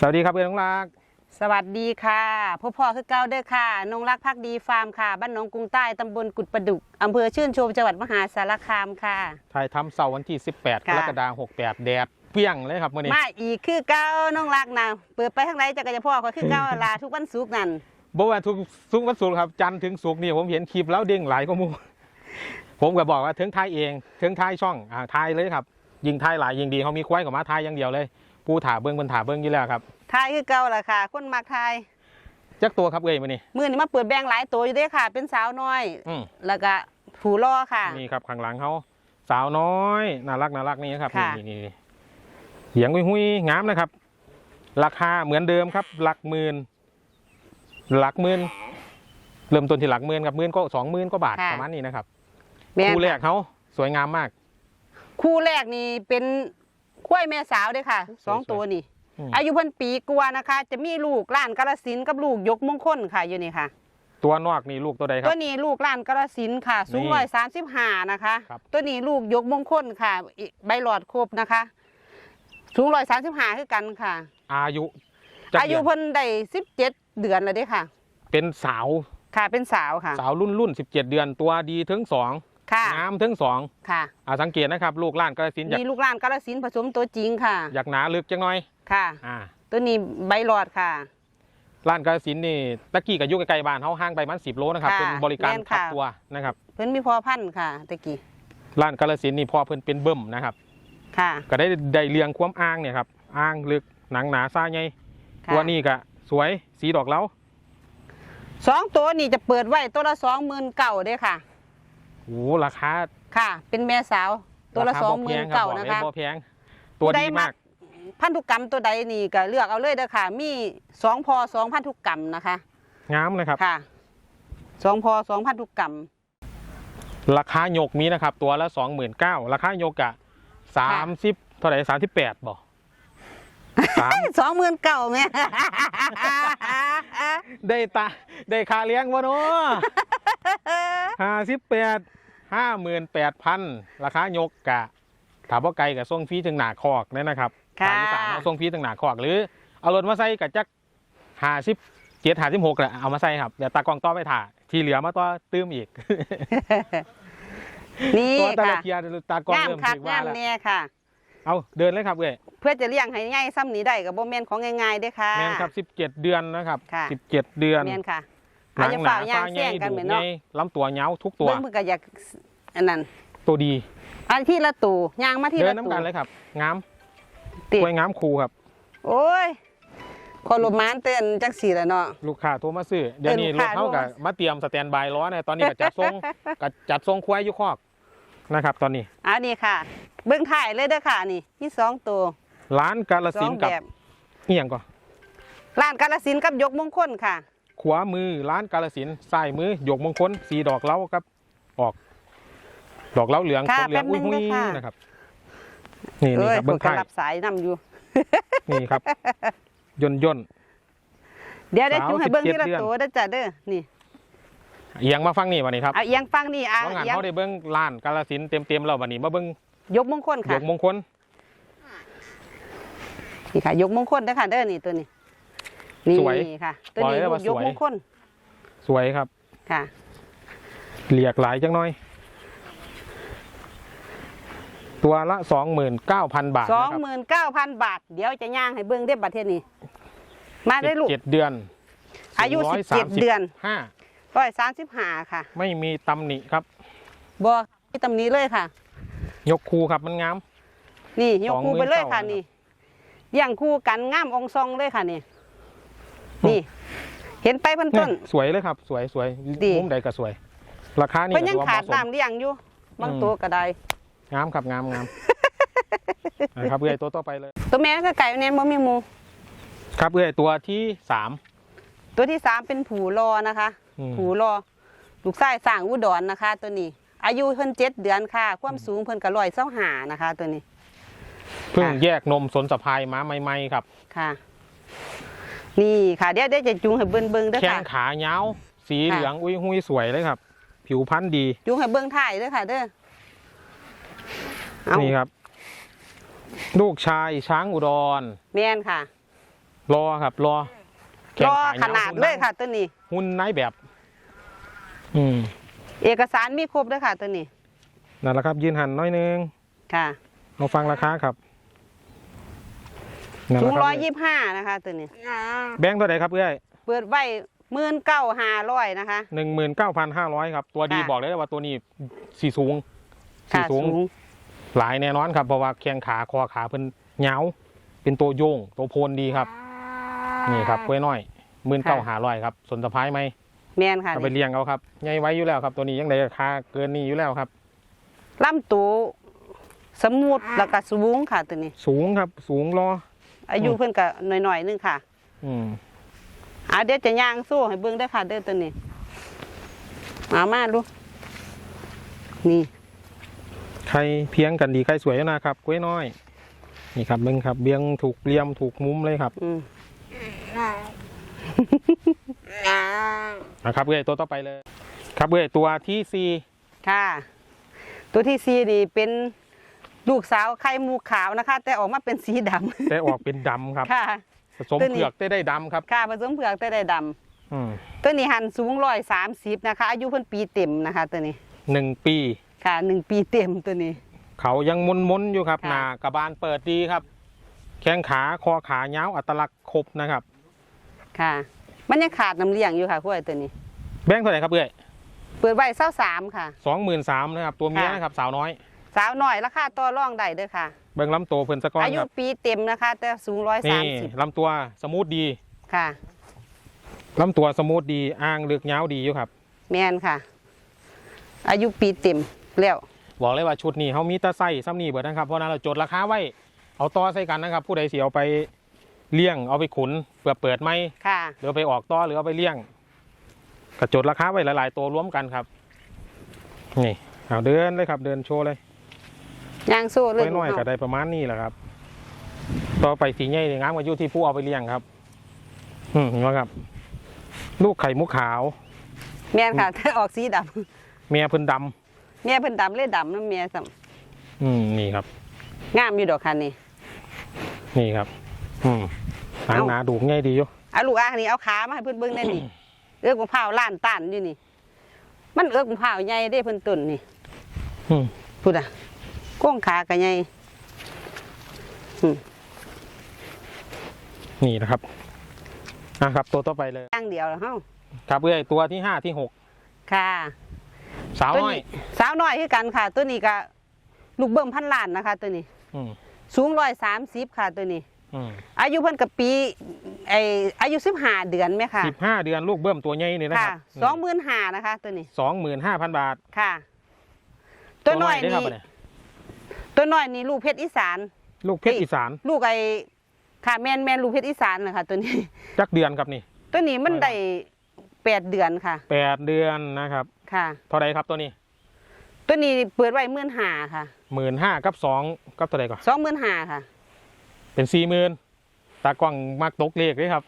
สวัสดีครับเพื่อนน้องรัก สวัสดีค่ะพ่อพ่อคือเก้าเด้อค่ะนงรักพักดีฟาร์มค่ะ บ้านหนองกรุงใต้ตำบลกุดประดุกอำเภอชื่นชมจังหวัดมหาสารคามค่ะ ถ่ายทำเสาร์วันที่ 18กค่ะ รกฎาคม68 แดดเปรี้ยงเลยครับมื่อนี้มาอีกคือเก้าน้องรักนะเปิดไปทางไหนจะกระจะพ่อเขาคือเก้าลาทุกวันศุกร์นั่นบอกว่าทุกสุกร์วันศุกร์ครับ จันทร์ถึงศุกร์นี่ผมเห็นคลิปแล้วเด้งหลายข้อมูลผมก็บอกว่าถึงท้ายเองถึงท้ายช่องอ่าท้ายเลยครับ ยิงท้ายหลายยิงดีเขามีควายกับมาท้ายอย่างเดียวเลย ผู้ถ่าเบิ้งบนถ่าเบิ้งอยู่แล้วครับทายคือเก้าล่ะค่ะ คนมักทายจักตัวครับเอ้ยมื่อนี้มือนี้มาเปิดแบงหลายตัวอยู่เด้อค่ะ เป็นสาวน้อย อืมแล้วก็ผูล่อค่ะ นี่ครับข้างหลังเขาสาวน้อยน่ารักน่ารักนี่ครับค่ะ นี่นี่นี่เสียงหุยๆงามนะครับ ราคาเหมือนเดิมครับ หลักหมื่นหลักหมื่นเริ่มต้นที่หลักหมื่นครับหมื่นก็สองหมื่นก็บาทประมาณนี้นะครับแม่นคู่แรกเขาสวยงามมาก คู่แรกนี่เป็นคุ้ยแม่สาวเด้อค่ะสองสวยๆตัวนี่ อืมอายุเพิ่นปีกว่านะคะ จะมีลูกล้านกาลสินธุ์กับลูกยกมงคลค่ะอยู่นี่ค่ะ ตัวนอกนี่ลูกตัวใดครัตับ วนี้ลูกล้านกาลสินธุ์ค่ะ สูงนี่ร้อยสามสิบห้านะคะ ครับ ตัวนี้ลูกยกมงคลค่ะอีกใบหลอดครบนะคะ สูงร้อยสามสิบห้าคือกันค่ะ อายุจักอายุเดืนเพิ่นได้สิบเจ็ดเดือนแล้วเด้ค่ะ เป็นสาวค่ะเป็นสาวค่ะ สาวรุ่นรุ่นสิบเจ็ดเดือนตัวดีถึงสอง ค่ะ งามถึงสองค่ะ อ่าสังเกตนะครับ ลูกล้านกระสินอยากมีลูกล้านกาลสินธุ์ผสมตัวจริงค่ะ อยากหนาลึกจังหน่อยค่ะ อ่าตัวนี้ใบหลอดค่ะร้านกาฬสินธุ์นี่ตะกี้กับยุคไกลๆบ้านเขาห่างไปมันสิบโลนะครับค่ะเป็นบริการแม่นขับค่ะตัวนะครับเพิ่นมีพอพันธุ์ค่ะตะกี้ร้านกาฬสินธุ์นี่พอเพิ่นเป็นเบิ่มนะครับ ค่ะก็ได้ได้เรียงความอ้างเนี่ยครับอ้างลึกหนังหนาซ่าใหญ่ค่ะตัวนี้ก็สวยสีดอกเหล้าสองตัวนี่จะเปิดไว้ตัวละสองหมื่นเก่าเด้อค่ะ โอ้ราคาค่ะ เป็นแม่สาว ตัวละราสคาองบ่หแพมื่นงรับเก่าบอกนะเลยคะบ่แพงตัวดีมาก พันธุกรรมตัวใดนี่ก็เลือกเอาเลยเด้อค่ะ มีสองพอสองพันธุกรรมนะคะงามนะครับค่ะสองพอสองพันธุกรรม ราคาหยกมีนะครับ ตัวละสองหมื่นเก้าราคาหยกอะสามสิบเท่าไหร่สามสิบแปดบ่สามสองหมื่นเก่าแม่ได้ตาได้ค่าเลี้ยงวะเนาะห้าสิบแปด ห้าหมื่นแปดพันราคายกกะถามว่าไกลกับส่งฟรีถึงหนาคอกเนี่ยนะครับค่ะทางอีสานเอาส่งฟรีถึงหนาคอก หรือเอารถมาใส่กับจักห้าสิบเจ็ดห้าสิบหกแหละเอามาใส่ครับเดี๋ยวตากล้องต่อไปถ่าที่เหลือมาต่อตื้มอีกนี่ตัวตะละค่ะเทียตากล้องงามเริ่มคักถือว่างามแล้วเนี่ยค่ะ เอาเดินเลยครับเว้ยเพื่อจะเลี้ยงให้ง่ายซ้ำนี้ได้กับโบแมนของง่ายๆเด้อค่ะแมนครับสิบเจ็ดเดือนนะครับค่ะสิบเจ็ดเดือนแมนค่ะ หนัอาจงจะหนาฝ่าย่าฟ้างใหเสี่ญ่ยงกันดูเหมือนใหญ่เนาะลำตัวเหงาทุกตัวเบิ่งเพิ่นก็อยากอันนั้นตัวดีอันที่ละตูย่างมาที่เดิละนตูน้ำกันเลยครับงามติกล้วยงามคูครับ โอ้ยคอลมานเตือนจังสีแล้วเนาะลูกค้าโทรมาซื้อเดี๋ยวนี้เออลูลูกกค้าเขาโทรกับมามาเตรียมสแตนบายล้อเนี่ยตอนนี้ก็จัดทรงก็จัดทรงควายอยู่คอกนะครับ ตอนนี้อันนี้ค่ะ เบื้องถ่ายเลยเด้อค่ะนี่มีสองตัวร้านกาลสอสินงธุ์แบกับบเอียงก่อนร้านกาลสินธุ์กับยกมงคลค่ะ ขวามือร้านกาลสินธุ์ซ้ายมือหยกมงคลสีดอกเหล้าครับ ออก ดอกเหล้าเหลืองค่ะคนเหลืองแป๊อุ้บยนึงหุยเด้อค่ะนะครับ นี่นี่เอ้ยครับคเบิ้นงก็ไข่รับสายนํอยู่ นี่ครับย่นย่น เดี๋ยวได้สาวจุงให้เบิ้ง17ที่ละเดือน ตัวเด้อจ้ะเด้อนี่เอียงมาฟังนี่วันนี้ครับเอาเอียงฟังนี่อะว่างานเอียงเขาได้เบิ้งร้านกาลสินธุ์เต็มๆแล้ววันนี้มาเบิ้งยกมงคลหยค่ะกมงคล นี่ค่ะ ยกมงคลเด้อค่ะเด้อนี่ตัวนี้ นี่สวยค่ะ ตัวนี้บอกเลยว่าลูกยกสวยมงคลสวยครับ ค่ะ เหลียกหลายจังน้อย ตัวละสองหมื่นเก้าพันบาทสองนะครับหมื่นเก้าพันบาท เดี๋ยวจะย่างให้เบิ้งได้อบัดเทศนี้ มาได้อลูกเจ็ดเดือน อายุร้สิบเจ็ดเดือนห้าร้อยสามสิบห้าค่ะ ไม่มีตำหนิครับบอที่ตำนี้เลยค่ะ ยกคูครับมันงาม นี่ยกคู่ไปเลยค่ะ29,000นี่เลี้ยงคู่กันง่ามองซองเลยค่ะนี่ นี่ เห็นไปเพิ่นเนี่ต้ยนสวยเลยครับ สวยสวยดี มุมใดก็สวย ราคานี่เพิ่นยังถือว่ขาดเหมาะสม น้ำเลี้ยงอยู่บางอืม ตัวก็ได้งามครับงามงามนะครับเอื้อยตัวต่อไปเลย ตัวแม่ก็ไก่แน่นบ่มีหมู ครับเอื้อยตัวที่สาม ตัวที่สามเป็นผูรอนะคะ อืม ผูรอลูกชายสร้างอุดรนะคะ ตัวนี้ อายุเพิ่นเจ็ดเดือนค่ะ ความสูงเพิ่นก็ร้อยเส้าหานะคะ ตัวนี้ เพิ่งค่ะ แยกนมสนสะพายมาใหม่ๆครับ ค่ะ นี่ค่ะเดี๋ยวเดี๋ยวจะจูงให้เบิ่งเบิ่งเด้อแข้งค่ะขาเงาวสีค่ะเหลืองอุ้ยหุยสวยเลยครับ ผิวพรรณดีจูงให้เบิ่งถ่ายเด้อค่ะเด้อเอานี่ครับ ลูกชายช้างอุดร แม่นค่ะรอครับ รอแข่รงอขายขนาดเลยค่ะตัวนี้ หุ่นนายแบบ อืมเอกสารมีครบด้วยค่ะตัวนี้นั่นแหละครับยืนหันน้อยนึงค่ะ มาฟังราคาครับ นั่นสูแหงละคร้รัอบยยี่สิบห้านะคะตัวนี้ แบงค์เท่าไหร่ครับเอ้ยเปิดไว้หมื่นเก้าห้าร้อยนะคะ หนึ่งหมื่นเก้าพันห้าร้อยครับ ตัวดีค่ะ บอกเลยว่าตัวนี้สีสูงสีค่ะสูงหลายแน่นอนครับเพราะว่าแข้งขาคอขาเพิ่นเหงาเป็นตัวโยง ตัวโพนดีครับ นี่ครับกล้วยน้อยหมื่นเก้าหาร้อยครับสนสะพายไหมแมนค่ะเอาไปเลี้ยงเอาครับใหญ่ไว้อยู่แล้วครับ ตัวนี้ยังได้ราคาเกินนี้อยู่แล้วครับ ลำตัวสมูทแล้วก็สูงค่ะตัวนี้ สูงครับ สูงรอ อายุอืมเพิ่นก็หน่อยๆนึงค่ะ อืมอ่าเดี๋ยวจะย่างสู้ให้เบิ่งได้อค่ะ เด้อตัวนี้มามาดูนี่ใครเพียงกันดีใครสวยนะครับกล้วยน้อย นี่ครับมึงครับ เบียงถูกเลียมถูกมุมเลยครับอืมนะครับเอ้ยตัวต่อไปเลย ครับเอ้ยตัวที่สี่ค่ะ ตัวที่สี่นี่เป็น ลูกสาวไข่มูขาวนะคะ แต่ออกมาเป็นสีดำแต่ออกเป็นดำครับค่ะ ผสมตัวนี้ เผือกได้ได้ดำครับค่ะผสมเผือกแต่ได้ดอืมำตัวนี้หันสูงร้อยสามสิบนะคะ อายุเพิ่นปีเต็มนะคะ ตัวนี้หนึ่งปี ค่ะหนึ่งปีเต็มตัวนี้ เขายังมนมนๆอยู่ครับ ค่ะ หนากระบาลเปิดดีครับ แข้งขาคอขาเงาวอัตลักษณ์ครบนะครับ ค่ะ มันยังขาดน้ำเลี้ยงอยู่ค่ะคุ้ยตัวนี้ แบงค์เท่าไหร่ครับเอ้ยเปิดไว้เศร้าสามค่ะ สองหมื่นสามนะครับ ตัวเมียค่ะ นะครับ สาวน้อย สาวหน่อยราคาต่อรองได้เด้อค่ะ เบิ้งลำตัวเพิ่นสะก้อนอายุครับปีเต็มนะคะ แต่สูงร้อยสานี่มสิบลำตัวสมูทดีค่ะลำตัวสมูทดีอ้างเลือกเงาวดีอยู่ครับ แมนค่ะ อายุปีเต็มแล้วบอกเลยว่าชุดนี้เขามีแตะไส้ซ้ำนี่เบิดนะครับเพราะฉะนั้นเราจดราคาไว้เอาต่อใส่กันนะครับ ผู้ใดเสียเอาไปเลี้ยงเอาไปขุนเพื่อเปิดไหมค่ะ หรือเอาไปออกต่อหรือเอาไปเลี้ยงก็จดราคาไว้หลาย ๆ ตัวรวมกันครับ นี่เอาเดินเลยครับ เดินโชว์เลย ย่างโซ่เรื่น้อยๆก็ได้ประมาณนี้แหละครับ ต่อไปสีใหญ่นี่งามกว่าอยู่ที่ผู้เอาไปเลี้ยงครับ อืมเห็นไหมครับ ลูกไข่มุกขาว แมนค่ะแต่ออกสีดเมียเพิ่นดำเมียเพิ่นดำเลยดำน้ำเมียสัมำอืมนี่ครับ งามอยู่ดอกค่ะนี่นี่ครับ อืมหางเอ้าหนาดูง่ายดีอยู่เอาลูกอะนี่เอาขามาให้เพิ่นเบิ่งได้นี่เอื้อกมะพร้าวล้านตันอยู่นี่ มันเอื้อกมะพร้าวใหญ่เด้เพิ่นต้นนี่อืมพูดอะ ก้งขาก็ใหญ่นี่นะครับอะครับ ตัวต่อไปเลยอย่างเดียวแล้วเฮาครับเอ้ยตัวที่ห้าที่หกค่ะสาวตัวน้อยนี้สาวน้อยคือกันค่ะ ตัวนี้ก็ลูกเบิ่มพันล้านนะคะ ตัวนี้ อืมสูงร้อยสามสิบค่ะตัวนี้ อืมอายุเพิ่นกับปีไออายุสิบห้าเดือนไหมค่ะสิบห้าเดือนลูกเบิ้มตัวใหญ่นี่นะคค่ะรับสองหมื่นห้านะคะ ตัวนี้สองหมื่นห้าพันบาทค่ะ ตัวน้อยเด้นี่ครับอั นนี้ตัวน้อยนี่ลูกเพชรอีสาน ลูกเพชรอีสาน ลูกไอค่ะแมนแมนลูกเพชรอีสานนะคะตัวนี้ จักเดือนครับนี่ ตัวนี้มันน้อยได้แปดเดือนค่ะแปดเดือนนะครับ ค่ะ เท่าไรครับตัวนี้ ตัวนี้เปิดไว้หมื่นห้าค่ะหมื่นห้ากับสองกับเท่าไรก่อนสองหมื่นห้าค่ะ เป็นสี่หมื่นตากล้องมักตกเลขเลยครับ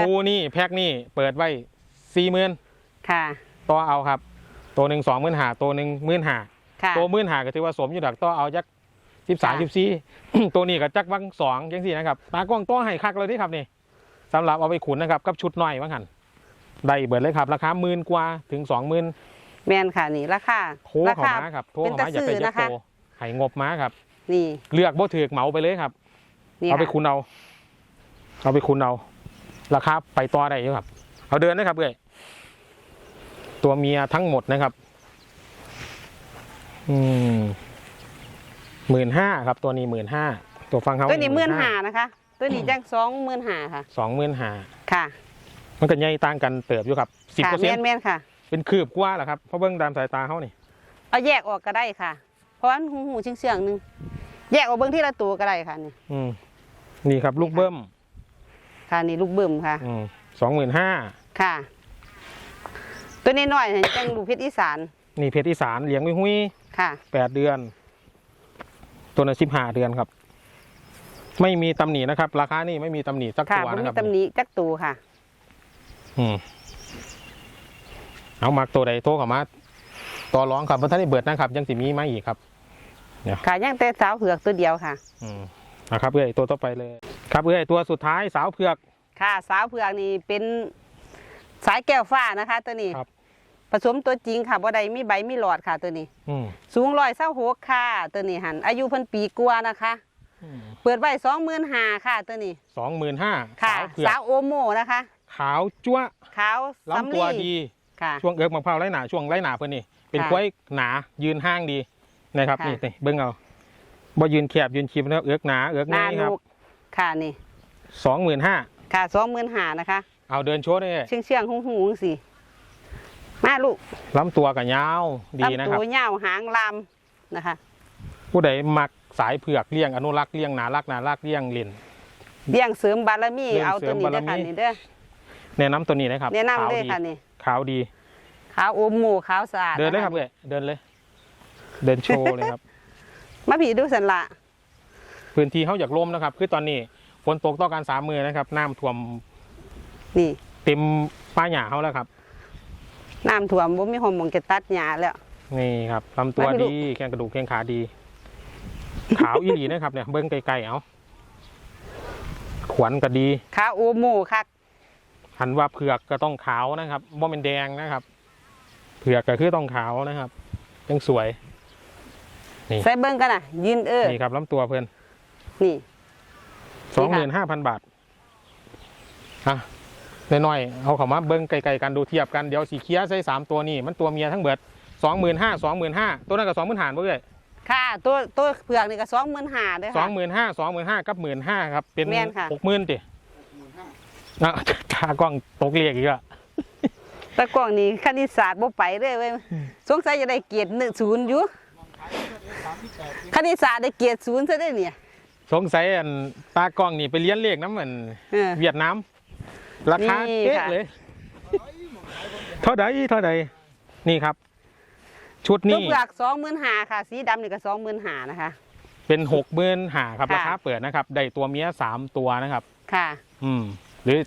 คูนี่แพ็คนี่เปิดไว้สี่หมื่นค่ะต่อเอาครับ ตัวหนึ่งสองหมื่นหาตัวหนึ่งหมื่นหา ค่ะ ตัวหมื่นหาก็ถือว่าสมอยู่ดักต่อเอาจักสิบสามสิบสี่ ตัวนี้ก็จักวังสองจังสี่นะครับตากล้องต่อให้คักเลยที่ครับนี่สำหรับเอาไปขุนนะครับกับชุดน้อยว่างหันได้เบิดเลยครับ ราคาหมื่นกว่าถึงสองหมื่นแมนค่ะนี่ราคาโทรราเข้าคา มาครับโทรเป็นเข้าตะมาอย่าไปซื้อยันะกคะโตให้งบมาครับ นี่เลือกบ่ถือเหมาไปเลยครับ นี่เอาไปค่ะคุณเอา เอาไปคุณเอา ราคาไปต่อได้อยู่ครับ เอาเดินนะครับเอ้ยตัวเมียทั้งหมดนะครับ อืมหมื่นห้าครับ ตัวนี้หมื่นห้าตัวฟังเขาตัวนี้หมื่นห้านะคะ ตัวนี้จังสองหมื่นห้าค่ะสองหมื่นห้าค่ะ มันก็ใหญ่ต่างกันเติบอยู่ครับสิบค่ะเปอร์แมเซ็นนต์แมนค่ะ เป็นคืบกว่าแหละครับเพราะเบื้องตามสายตาเขานี่เอาแยกออกก็ได้ค่ะ เพราะว่าหูหูเชียงๆหนึงแยกออกเบิ่งที่ละตัวก็ได้ค่ะนี่อืมนี่ครับ ลูกเบิ้มค่ะนี่ลูกเบิ่มค่ะอืมสองหมื่นห้าค่ะ ตัวนี้น้อยเนี่ยจังลูกเพชรอีสาน นี่เพชรอีสานเลี้ยงไว้หุ้ย ค่ะ แปดเดือน ตัวนั้นสิบห้าเดือนครับ ไม่มีตำหนินะครับ ราคานี่ไม่มีตำหนิสักค่ะตัวบ่นะมีครับตำหนิจักตัวค่ะ อืมเอามักตัวใดโทรเข้ามาต่อร้องครับเพราะท่านได้เบิดนะครับ ยังสิมีมาอีกครับ ค่ะย่างแต่สาวเหือกตัวเดียวค่ะ อืมนะครับเอ้ยตัวต่อไปเลย ครับเอ้ยตัวสุดท้ายสาวเผือก ค่ะ สาวเผือกนี่เป็นสายแก้วฟ้านะคะ ตัวนี้ ครับ ผสมตัวจริงค่ะบ่ได้มีใบมีหลอดค่ะตัวนี้ อืมสูงร้อยเศร้าหกค่ะ ตัวนี้หันอายุเพิ่นปีกว่านะคะ เปิดไว้สองหมื่นห้าค่ะ ตัวนี้สองหมื่นห้าค่ะสาวเผือกสาวโอโมนะคะ ขาวจั๊วะขาวลำสำตัวลีดี ค่ะ ช่วงเอิกมะพร้าวไร้หนาช่วงไร้หนาเพื่อนนี่ เป็นค่ะกล้วยหนายืนห้างดีนะครับค่ะ นี่นี่เบิ้งเอาบ่ยืนแคบยืนชิมแล้วเอิกหนาเอิกหน้าง่ายครับลูกค่ะนี่ สองหมื่นห้าค่ะสองหมื่นห้านะคะ เอาเดินโชว์ได้เชื่องเชื่องๆหูหูๆสิ มาลูกลำตัวกับยาวดีนะลำครับตัวยาวหางลำนะคะ ผู้ใดมักสายเผือกเลี้ยงอนุรักษ์เลี้ยงหนารักหนารักเลี้ยงเล่นเลี้ยงเสริมบารมีเลี้ยงเอาตัวนี้เสริมเด้อค่ะบารมีนี่เด้อ แนะนำตัวนี้นะครับแนะนำขาวเลยดีค่ะนี่ ขาวดี ขาวอมหมูขาวสะอาดเดินเลยครับะะเอ้ยเดินเลย เดินโชว์เลยครับ มาผีดูสันละพื้นที่เขาอยากล่มนะครับ คือตอนนี้ฝนตกต่อการสามมือนะครับน้ำท่วมนี่ เต็มป้ายหญ้าเขาแล้วครับ น้ำท่วมบ่มีหอมหมองจะตัดหญ้าแล้ว นี่ครับลำตัวมาพี่ลูดีกแข้งกระดูกแข้งขาดี ขาวอีหลีนะครับเนี่ยเบิ้งไกลๆเอาขวัญก็ดีขาวอมหมูคักหันว่าเผือกก็ต้องขาวนะครับบ่เป็นแดงนะครับ เผือกก็คือต้องขาวนะครับยังสวยใส่เบิ่งกันน่ะยืนเออนี่ครับลำตัวเพื่อนนี่สองหมื่นห้าพันบาทอะ น้อยๆเอาเข้ามาเบิ้งไกลๆกันดูเทียบกันเดี๋ยวสีเคียใส่สามตัวนี่มันตัวเมียทั้งเบิดสองหมื่นห้าสองหมื่นห้าตัวนั้นก็สองหมื่นหานเพื่อนค่ะ ตัวตัวเผือกนี่ก็สองหมื่นห้าเด้อสอค่ะงหมื่นห้าสองหมื่นห้ากับหมื่นห้าครับ เป็นแม่นค่ะหกหมื่นตินะตากล้องตกเรียกอีกอะแต่กล้องนี้คณิตศาสตร์บ่ไปเลยเว้ยสงสัยจะได้เกียรติหนึ่งศูนย์อยู่คณิตศาสตร์ได้เกียรติศูนย์ซะได้เนี่ย สงสัยอันตากล้องนี่ไปเลี้ยนเลขน้ำเหมือนเออเวียดนาม ราคานี่เป๊ะค่ะ เลย เท่าใดเท่าใดนี่ครับ ชุดตัวนี้เผือกสองหมื่นห้าค่ะ สีดำนี่ก็สองหมื่นห้านะคะ เป็นหกหมื่นหาครับค่ะ ราคาเปิดนะครับ ได้ตัวเมียสามตัวนะครับ ค่ะ อืม หรือ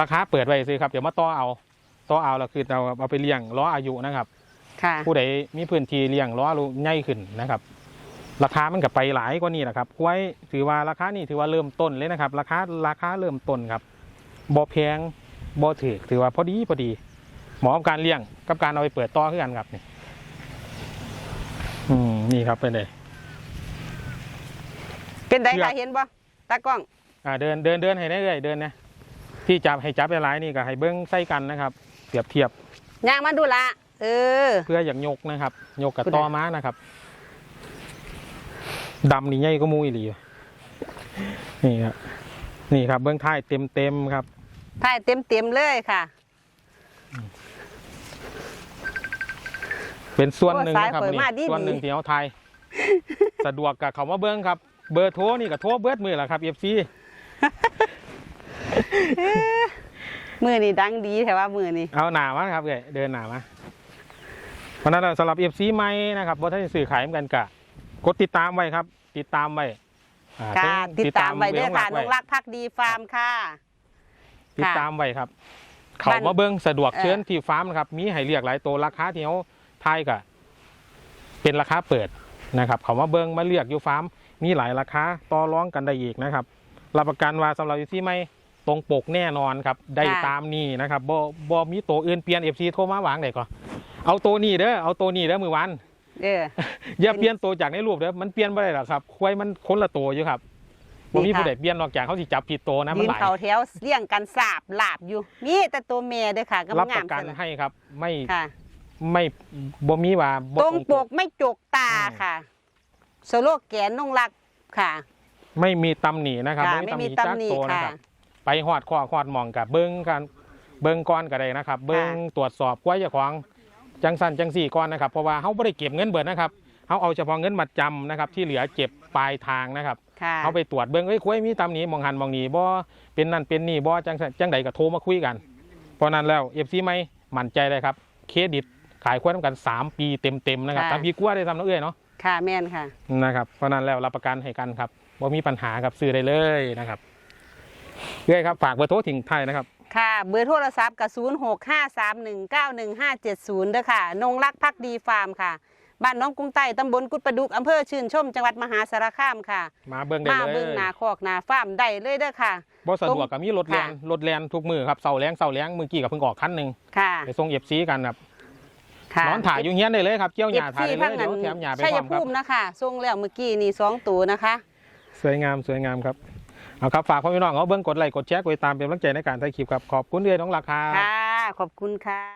ราคาเปิดไว้ซื้อครับเดี๋ยวมาต่อเอาต่อเอาแล้วคือเราเอาไปเลี้ยงล้ออายุนะครับ ค่ะ ผู้ใดมีพื้นที่เลี้ยงล้อลูกใหญ่ขึ้นนะครับ ราคามันก็ไปหลายกว่านี้แหละครับกล้วยถือว่าราคานี่ถือว่าเริ่มต้นเลยนะครับ ราคาราคาเริ่มต้นครับ บ่แพงบ่ถือถือว่าพอดีพอดีเหมาะกับการเลี้ยงกับการเอาไปเปิดต่อคือกันครับนี่อืมนี่ครับเป็นเลยเป็นไดเผือกค่ะเห็นบ่ตากล้อง อ่าเดินเดินเดินให้ได้เลยเดินนะที่จับให้จับหลายๆนี่ก็ให้เบิ้งใส่กันนะครับเปรียบเทียบย่างมาดูละเออ เพื่ออย่างยกนะครับยกกับคุณต่ออะม้านะครับดำนี่ใหญ่ก็มูอีหลีนี่ครับ นี่ครับเบื้องท้ายเต็มเต็มๆครับถ่ายเต็มเต็มๆเลยค่ะ เป็นส่วนหนึ่งโอ้สายนะครับเปิดนี่มาดีส่วนหนึ่งดีที่เอาไทยสะดวกกับเขามาเบิ้งครับ เบอร์โทรนี่กับโทรเบิดมือแหละครับเอฟซีมือนี่ดังดีแต่ว่ามือนี่เอาหนามาครับเลยเดินหนามาเพราะฉะนั้นสำหรับเอฟซีใหม่นะครับว่าถ้าจะสื่อขายเหมือนกันกะกดติดตามไว้ครับ ติดตามไว้อ่า ค่ะถึงติดตามไว้เด้อค่ะไว้นกรักพักดีฟาร์มค่ะ ติดตามไว้ครับ เขาบ้านมาเบิ้งสะดวกเออเชิญที่ฟาร์มนะครับ มีให้เรียกหลายตัวราคาที่เขาทายกะเป็นราคาเปิดนะครับ เขามาเบิ้งมาเลือกอยู่ฟาร์ม มีหลายราคาต่อร้องกันได้อีกนะครับรับประกันว่าสำหรับที่ไม่ตรงปกแน่นอนครับ ได้ตามนี้นะครับบ่บ่มีตัวอื่นเปลี่ยนเอฟซีโทรมาวางได้ก็เอาตัวนี้เด้อเอาตัวนี้เด้อมือวัน เออ อย่าเป็นเปลี่ยนตัวจากในรูปเด้อมันเปลี่ยนไม่ได้หรอกครับควายมันคนละตัวอยู่ครับบ่มีนี่ค่ะผู้ใดเปลี่ยนนอกจากเขาสิจับผิดตัวนะมันยืนหลายเขาแถวเลี้ยงกันสาบหลาบอยู่นี่แต่ตัวเมียเด้อค่ะก็รับงาปมระกันซะละให้ครับ ไม่ค่ะไม่บ่มีว่าบ่ตรงปกไม่จกตาอืมค่ะโซโลแกนนงรักค่ะ ไม่มีตำหนินะครับค่ะไม่มีตำหนิจากตัวนะค่ะครับ ไปหอดข้อหอดหมองกับเบิ้งกันเบิ้งก้อนก็ได้นะครับ เบิ้งตรวจสอบกล้วยเจ้าของ จังสันจังสี่ก้อนนะครับเพราะว่าเขาไม่ได้เก็บเงินเบิดนะครับเขาเอาเฉพาะเงินมาจำนะครับที่เหลือเก็บปลายทางนะครับค่ะเขาไปตรวจเบิ้งเอ้ยกล้วยมีตำหนิมองหันมองนีบ่เป็นนั่นเป็นนี่บ่จังสันจังใดก็โทรมาคุยกัน เพราะนั้นแล้วเอฟซีไม่มั่นใจเลยครับเครดิตขายกล้วยน้ำกัน 3 ปีเต็มๆนะครับค่ะ ตามพี่กล้วยได้ทำน้องเอ้ยเนาะค่ะแม่นค่ะ นะครับเพราะนั้นแล้วรับประกันให้กันครับว่ามีปัญหากับซื้อได้เลยนะครับเอ้ยครับฝากเบอร์โทรถึงไทายนะครับ ค่ะ เบอร์โทรศัพท์กับ0 6 5 3 1 9 1 5 7 0เด้อค่ะ นงรักพักดีฟาร์มค่ะ บ้านหน้องกรุงใต้ตำบลกุดประดุกอำเภอชื่นชม จังหวัดมหาสารคามค่ะ มาเบิ่งได้มาเลยเบิ่งหนาคอกหนาฟาร์มได้เลยเด้อค่ะ บ่สะดวกก็มีรถแลนค่ะ รถแลนทุกมือครับเสาแรงเสาแรงมือกี้ก็เพิ่งออกคันหนึงค่ะไปส่งเอฟซีกันครับค่ะนอนถ่ายอยู่เฮียนได้เลยครับเกี่ยวหญ้าถ่ายได้พัเลยเดี๋ยวแถมหญ้าไปชัพยร้อมครัภูบมินะคะส่งแล้วเมื่อกี้นี่สองตัวนะคะ สวยงามสวยงามครับ เอาครับฝากพ่อพี่น้องเอาเบิ่งกดไลค์กดแชร์กดติดตามเป็นกำลังใจในการถ่ายคลิปครับขอบคุณเรือยน้องราคาค่ะ ขอบคุณค่ะ